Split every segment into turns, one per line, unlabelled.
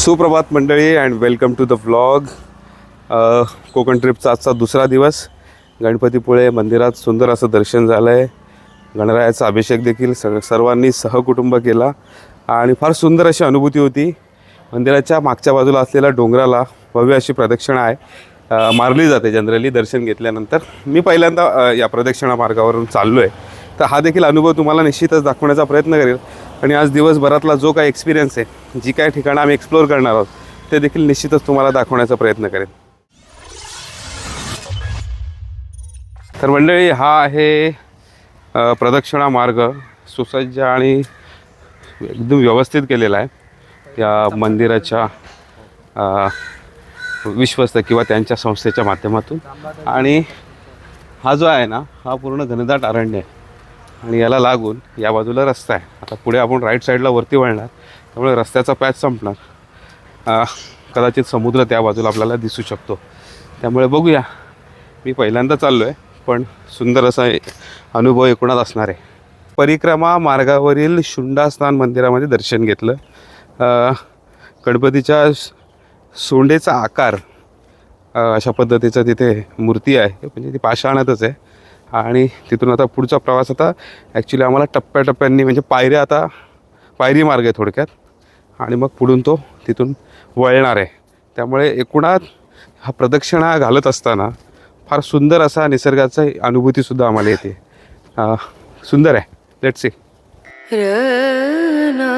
सुप्रभात मंडळी and welcome to the vlog Konkan ट्रिपचा आजचा दुसरा दिवस. गणपतीपुळे मंदिरात सुंदर असं दर्शन झालं आहे गणरायाचा अभिषेक देखील सग सर्वांनी सहकुटुंब केला. आणि फार सुंदर अशी अनुभूती होती. मंदिराच्या मागच्या बाजूला असलेल्या डोंगराला भव्य अशी प्रदक्षिणा आहे. मारली जाते जनरली दर्शन घेतल्यानंतर. मी पहिल्यांदा या प्रदक्षिणा मार्गावरून चाललो आहे तर हा देखील अनुभव तुम्हाला निश्चितच दाखवण्याचा प्रयत्न करेल. आणि आज दिवसभरातला जो काही एक्सपिरियन्स आहे जी काही ठिकाणं आम्ही एक्सप्लोअर करणार आहोत ते देखील निश्चितच तुम्हाला दाखवण्याचा प्रयत्न करेन. तर मंडळी हा आहे प्रदक्षिणा मार्ग. सुसज्ज आणि एकदम व्यवस्थित केलेला आहे. या मंदिराच्या विश्वस्त किंवा त्यांच्या संस्थेच्या माध्यमातून. आणि हा जो आहे ना हा पूर्ण घनदाट अरण्य आहे. आणि याला लागून या बाजूला रस्ता आहे. आता पुढे आपण राईट साईडला वरती वळणार त्यामुळे रस्त्याचा पॅच संपणार. कदाचित समुद्र त्या बाजूला आपल्याला दिसू शकतो. त्यामुळे बघूया. मी पहिल्यांदा चाललो आहे पण सुंदर असा अनुभव एकूणात असणार आहे. परिक्रमा मार्गावरील शुंडास्थान मंदिरामध्ये दर्शन घेतलं. गणपतीच्या सोंडेचा आकार अशा पद्धतीचं तिथे मूर्ती आहे. म्हणजे ती पाषाणातच आहे. आणि तिथून आता पुढचा प्रवास आता ॲक्च्युली आम्हाला टप्प्याटप्प्यांनी म्हणजे पायऱ्या आता पायरी मार्ग आहे थोडक्यात. आणि मग पुढून तो तिथून वळणार आहे. त्यामुळे एकूणात हा प्रदक्षिणा घालत असताना फार सुंदर असा निसर्गाचा अनुभूतीसुद्धा आम्हाला येते. सुंदर आहे. लेट सी
रना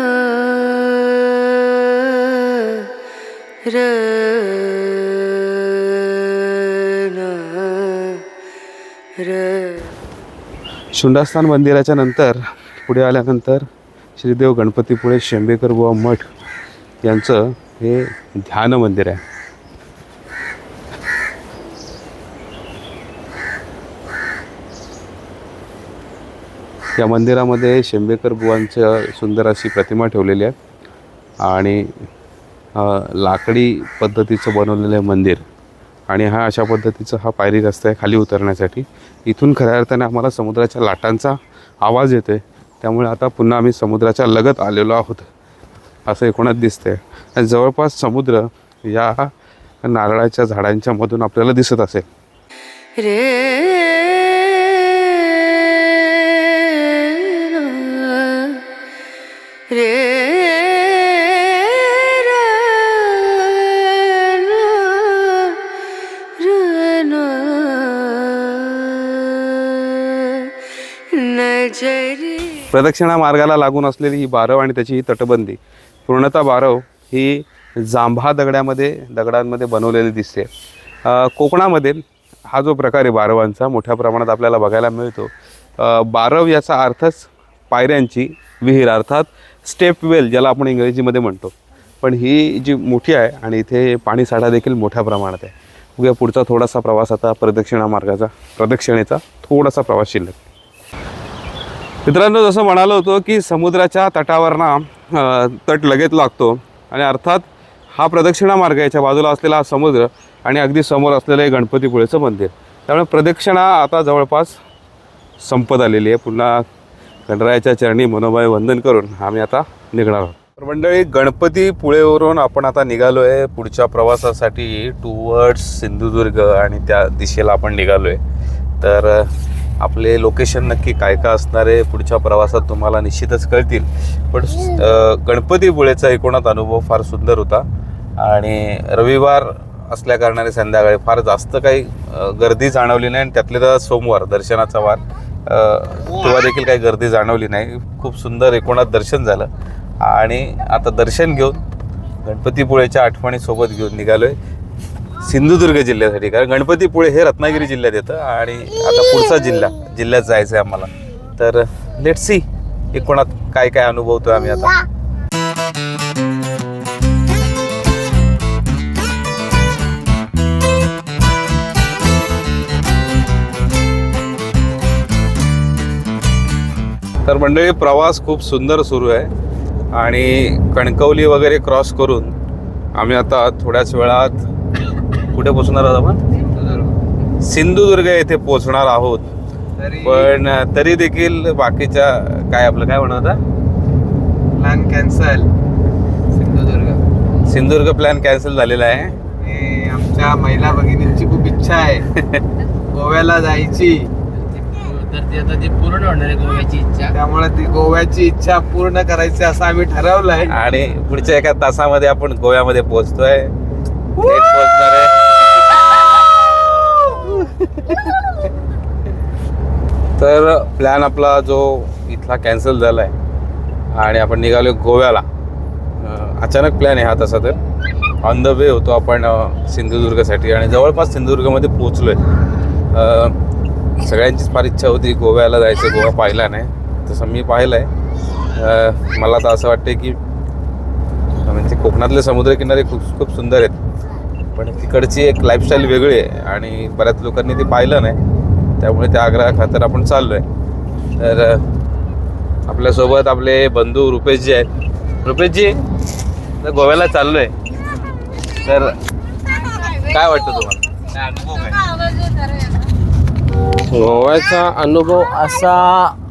रना र
शुंडास्थान मंदिराच्या नंतर पुढे आल्यानंतर श्रीदेव गणपतीपुळे शेंबेकर बुवा मठ यांचं हे ध्यान मंदिर आहे. या मंदिरामध्ये शेंबेकर बुवांचं सुंदर अशी प्रतिमा ठेवलेली आहे आणि लाकडी पद्धतीचं बनवलेलं आहे मंदिर. आणि हा अशा पद्धतीचा हा पायरी रस्ता आहे खाली उतरण्यासाठी. इथून खऱ्या अर्थाने आम्हाला समुद्राच्या लाटांचा आवाज येतो आहे त्यामुळे आता पुन्हा आम्ही समुद्राच्या लगत आलेलो आहोत असं एकूणात दिसतंय. आणि जवळपास समुद्र या नारळाच्या झाडांच्या मधून आपल्याला दिसत असेल.
रे रे
प्रदक्षिणा मार्गाला लागून असलेली ही बारव आणि त्याची ही तटबंदी पूर्णतः बारव ही जांभा दगड्यामध्ये दगडांमध्ये बनवलेली दिसते. कोकणामध्ये हा जो प्रकार आहे बारवांचा मोठ्या प्रमाणात आपल्याला बघायला मिळतो. बारव याचा अर्थच पायऱ्यांची विहीर अर्थात स्टेप वेल ज्याला आपण इंग्रजीमध्ये म्हणतो. पण ही जी मोठी आहे आणि इथे पाणी साठा देखील मोठ्या प्रमाणात आहे. उद्या पुढचा थोडासा प्रवास आता प्रदक्षिणा मार्गाचा प्रदक्षिणेचा थोडासा प्रवास शिल्लक. मित्रांनो जसं म्हणालो होतो की समुद्राच्या तटावर ना तट लगेच लागतो. आणि अर्थात हा प्रदक्षिणा मार्ग याच्या बाजूला असलेला हा समुद्र आणि अगदी समोर असलेलं हे गणपतीपुळेचं मंदिर. त्यामुळे प्रदक्षिणा आता जवळपास संपत आलेली आहे. पुन्हा गणरायाच्या चरणी मनोभावे वंदन करून आम्ही आता निघणार आहोत. तर मंडळी गणपतीपुळेवरून आपण आता निघालो आहे पुढच्या प्रवासासाठी टुवर्ड्स सिंधुदुर्ग आणि त्या दिशेला आपण निघालो आहे तर आपले लोकेशन नक्की काय काय असणार आहे पुढच्या प्रवासात तुम्हाला निश्चितच कळतील. पण गणपतीपुळेचा एकूणात अनुभव फार सुंदर होता. आणि रविवार असल्या कारणाने संध्याकाळी फार जास्त काही गर्दी जाणवली नाही आणि त्यातले तर सोमवार दर्शनाचा वार. तेव्हा देखील काही गर्दी जाणवली नाही. खूप सुंदर एकूणात दर्शन झालं. आणि आता दर्शन घेऊन गणपतीपुळेच्या आठवणीसोबत घेऊन घेऊन निघालोय. सिंधुदुर्ग जिल्ह्यासाठी कारण गणपतीपुळे हे रत्नागिरी जिल्ह्यात येतं आणि आता पुढचा जिल्हा जिल्ह्यात जायचं आहे आम्हाला. तर लेट सी एकूणात काय काय अनुभवतोय आम्ही आता. तर मंडळी प्रवास खूप सुंदर सुरू आहे. आणि कणकवली वगैरे क्रॉस करून आम्ही आता थोड्याच वेळात कुठे पोचणार आहोत आपण? सिंधुदुर्ग येथे पोचणार आहोत. पण तरी देखील बाकीच्या काय आपलं काय म्हणत होता?
Plan cancel Sindhudurg.
Sindhudurg plan cancel झालेला आहे.
आमच्या महिला भगिनींची खूप इच्छा आहे. गोव्याला जायची.
तर ते आता ते पूर्ण होणार आहे गोव्याची इच्छा.
त्यामुळे ती गोव्याची इच्छा पूर्ण करायची असं आम्ही ठरवलंय.
आणि पुढच्या एका तासामध्ये आपण गोव्यामध्ये पोहोचतोय. पोहोचणार आहे. तर प्लॅन आपला जो इथला कॅन्सल झाला आहे आणि आपण निघालो गोव्याला अचानक प्लॅन आहे हा तसा तर. ऑन द वे होतो आपण सिंधुदुर्गसाठी आणि जवळपास सिंधुदुर्गमध्ये पोचलो आहे सगळ्यांचीच फार इच्छा होती गोव्याला जायचं गोवा पाहिला नाही. तसं मी पाहिलं आहे मला तर असं वाटते की म्हणजे कोकणातले समुद्रकिनारे खूप खूप सुंदर आहेत. पण तिकडची एक लाईफस्टाईल वेगळी आहे आणि बऱ्याच लोकांनी ते पाहिलं नाही. त्यामुळे त्या आग्रहाखातर आपण चाललो आहे तर आपल्यासोबत आपले बंधू रुपेशजी आहेत. रुपेशजी तर गोव्याला चाललो आहे तर काय वाटतं तुम्हाला?
गोव्याचा अनुभव असा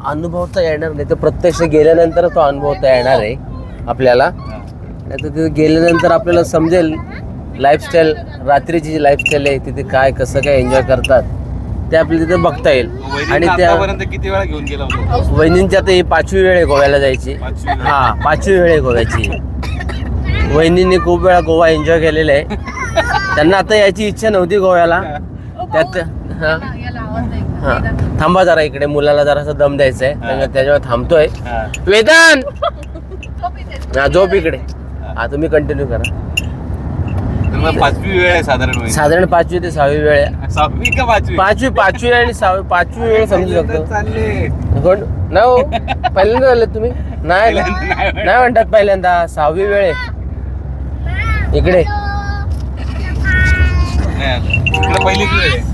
अनुभवता येणार नाही. तर प्रत्यक्ष गेल्यानंतर तो अनुभवता येणार आहे आपल्याला. नाही तर तिथे गेल्यानंतर आपल्याला समजेल लाईफस्टाईल रात्रीची जी लाईफस्टाईल आहे तिथे काय कसं काय एन्जॉय करतात ते आपल्याला तिथे बघता येईल. आणि त्या
आतापर्यंत किती वेळा घेऊन गेला होता?
वहिनींची आता ही पाचवी वेळ आहे गोव्याला जायची.
पाचवी वेळ.
हा पाचवी वेळ आहे गोव्याची. वहिनींनी खूप वेळा गोवा एन्जॉय केलेला आहे. त्यांना आता याची इच्छा नव्हती गोव्याला. त्यात हा. हा. थांबा जरा इकडे मुलाला जरासा दम द्यायचा आहे त्याच्या- त्याच्यामुळे थांबतोय.
हा.
वेदन हा झोप इकडे. हा तुम्ही कंटिन्यू करा.
तर मग पाचवी वेळ आहे साधारण वहिनी.
साधारण पाचवी ते सहावी वेळ आहे.
सहावी का पाचवी?
पाचवी पाचवी आणि सहावी पाचवी वेळ समजू शकतो.
चालले.
कोण? नाही हो. पहिल्यांदा झाले तुम्ही? नाही ना? नाही म्हणतात पहिल्यांदा. सहावी वेळ आहे. इकडे.
नाही, इकडे पहिलीच वेळ आहे.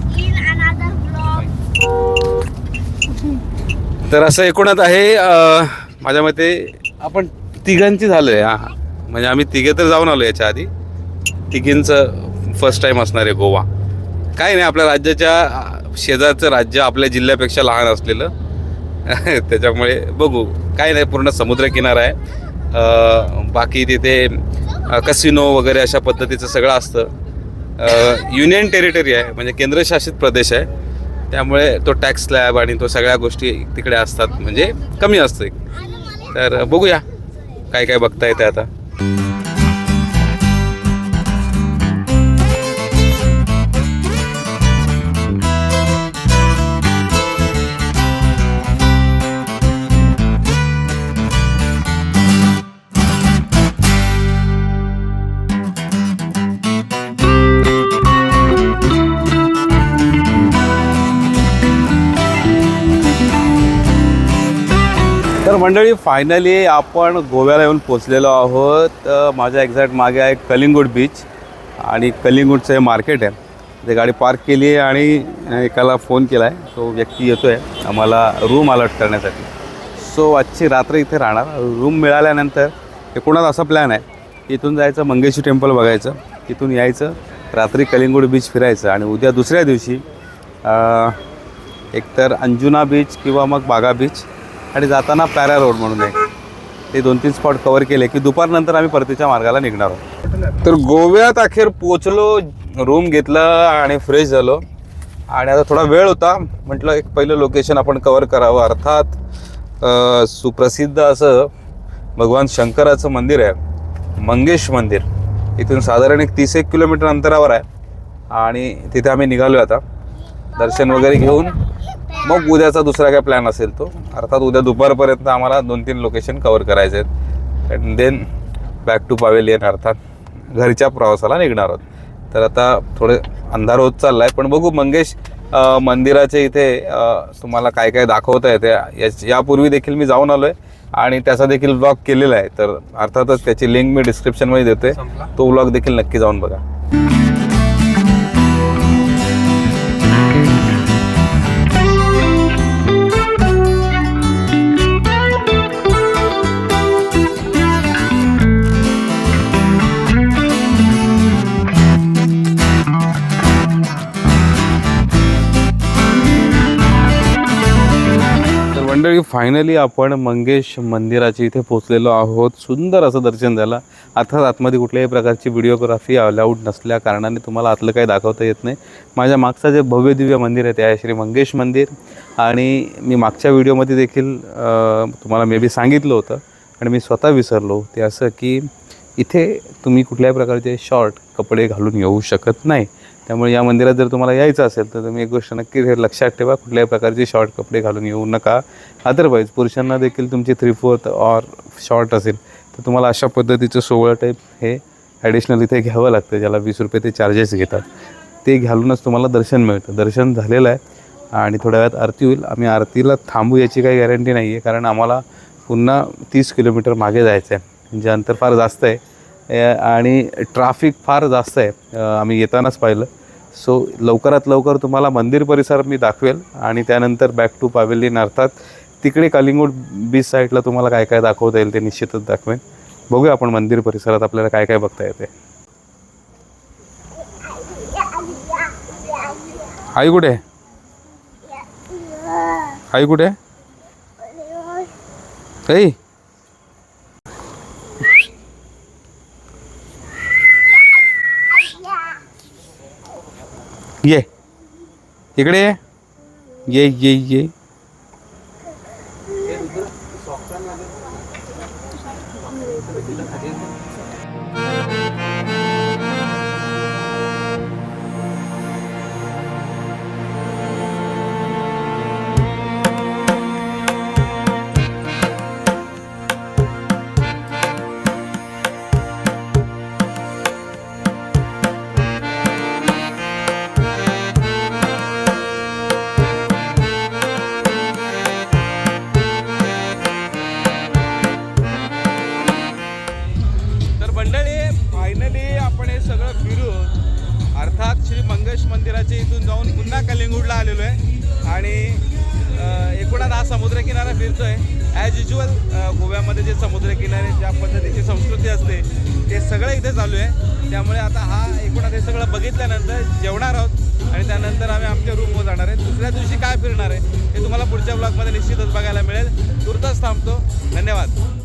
तर असं एकूणात आहे अं, माझ्या मते आपण तिघांची झालो आहे हा. म्हणजे आम्ही तिघे तर जाऊन आलो याच्या आधी. तिघींचं फर्स्ट टाईम असणार आहे गोवा. काय नाही आपल्या राज्याच्या शेजारचं राज्य आपल्या जिल्ह्यापेक्षा लहान असलेलं. त्याच्यामुळे बघू. काय नाही पूर्ण समुद्रकिनारा आहे. बाकी तिथे कसिनो वगैरे अशा पद्धतीचं सगळं असतं. युनियन टेरिटरी आहे म्हणजे केंद्रशासित प्रदेश आहे. त्यामुळे तो टॅक्स स्लॅब आणि तो सगळ्या गोष्टी तिकडे असतात म्हणजे कमी असतं तर बघूया काय काय बघता येते आता. मंडळी फायनली आपण गोव्याला येऊन पोचलेलो आहोत. माझ्या एक्झॅक्ट मागे आहे कलिंगूट बीच आणि कलिंगूडचं हे मार्केट आहे. ते गाडी पार्क केली आहे आणि एकाला फोन केला आहे तो व्यक्ती येतो आहे आम्हाला रूम अलर्ट करण्यासाठी. सो आजची रात्र इथे राहणार. रूम मिळाल्यानंतर एकूणच असा प्लॅन आहे? इथून जायचं मंगेशी टेम्पल बघायचं तिथून यायचं रात्री कलिंगूड बीच फिरायचं आणि उद्या दुसऱ्या दिवशी एकतर अंजुना बीच किंवा मग बागा बीच आणि जाताना पॅरा रोड म्हणून आहे ते दोन तीन स्पॉट कवर केले की दुपारनंतर आम्ही परतीच्या मार्गाला निघणार आहोत. तर गोव्यात अखेर पोचलो रूम घेतलं आणि फ्रेश झालो. आणि आता थोडा वेळ होता. म्हटलं एक पहिलं लोकेशन आपण कवर करावं. अर्थात सुप्रसिद्ध असं भगवान शंकराचं मंदिर आहे. मंगेश मंदिर. इथून साधारण एक तीस एक किलोमीटर अंतरावर आहे. आणि तिथे आम्ही निघालो आता. दर्शन वगैरे घेऊन. मग उद्याचा दुसरा काय प्लॅन असेल तो? अर्थात उद्या दुपारपर्यंत आम्हाला दोन तीन लोकेशन कवर करायचे आहेत. And then back to pavilion अर्थात घरच्या प्रवासाला निघणार आहोत. तर आता थोडे अंधार होत चालला आहे पण बघू मंगेश मंदिराचे इथे तुम्हाला काय काय दाखवता येते याच- यापूर्वी देखील मी जाऊन आलो आहे आणि त्याचा देखील ब्लॉग केलेला आहे. तर अर्थातच त्याची लिंक मी डिस्क्रिप्शनमध्ये देतोय. तो ब्लॉग देखील नक्की जाऊन बघा. मंडळी फायनली आपण मंगेश मंदिराच्या इथे पोचलेलो आहोत. सुंदर असं दर्शन झालं. अर्थात आतमध्ये कुठल्याही प्रकारची व्हिडिओग्राफी अलाउड नसल्या कारणाने तुम्हाला आतलं काही दाखवता येत नाही. माझ्या मागचं जे भव्य दिव्य मंदिर आहे ते आहे श्री मंगेश मंदिर. आणि मी मागच्या व्हिडिओमध्ये देखील तुम्हाला मे बी सांगितलं होतं. आणि मी स्वतः विसरलो ते असं की इथे तुम्ही कुठल्याही प्रकारचे शॉर्ट कपडे घालून येऊ शकत नाही. त्यामुळे या मंदिरात जर तुम्हाला यायचं असेल तर तुम्ही एक गोष्ट नक्की हे लक्षात ठेवा. कुठल्याही प्रकारचे शॉर्ट कपडे घालून येऊ नका. अदरवाईज पुरुषांना देखील तुमची थ्री फोर्थ ऑर शॉर्ट असेल तर तुम्हाला अशा पद्धतीचं सोवळं टाईप हे ॲडिशनल इथे घ्यावं लागतं ज्याला वीस रुपये ते चार्जेस घेतात. ते घालूनच तुम्हाला दर्शन मिळतं. दर्शन झालेलं आहे आणि थोड्या वेळात आरती होईल. आम्ही आरतीला थांबू याची काही गॅरंटी नाही आहे कारण आम्हाला पुन्हा तीस किलोमीटर मागे जायचं आहे. म्हणजे अंतर फार जास्त आहे. आणि ट्राफिक फार जास्त आहे. आम्ही येतानाच पाहिलं. सो लवकरात लवकर तुम्हाला मंदिर परिसर मी दाखवेल आणि त्यानंतर बॅक टू पावेलियन अर्थात तिकडे कलिंगूट बीच साईडला तुम्हाला काय काय दाखवता येईल ते निश्चितच दाखवेन. बघूया आपण मंदिर परिसरात आपल्याला काय काय बघता येते. आई कुठे? आहे? आई. कुठे ये. इकडे ये. ये ये समुद्रकिनारा फिरतोय. ॲज युजल गोव्यामध्ये जे समुद्रकिनारे ज्या पद्धतीची संस्कृती असते ते सगळं इथे चालू आहे. त्यामुळे आता हा एकूणात हे सगळं बघितल्यानंतर जेवणार आहोत. आणि त्यानंतर आम्ही आमच्या रूमवर जाणार आहे. दुसऱ्या दिवशी काय फिरणार आहे हे तुम्हाला पुढच्या ब्लॉगमध्ये निश्चितच बघायला मिळेल. तुर्तच थांबतो. धन्यवाद.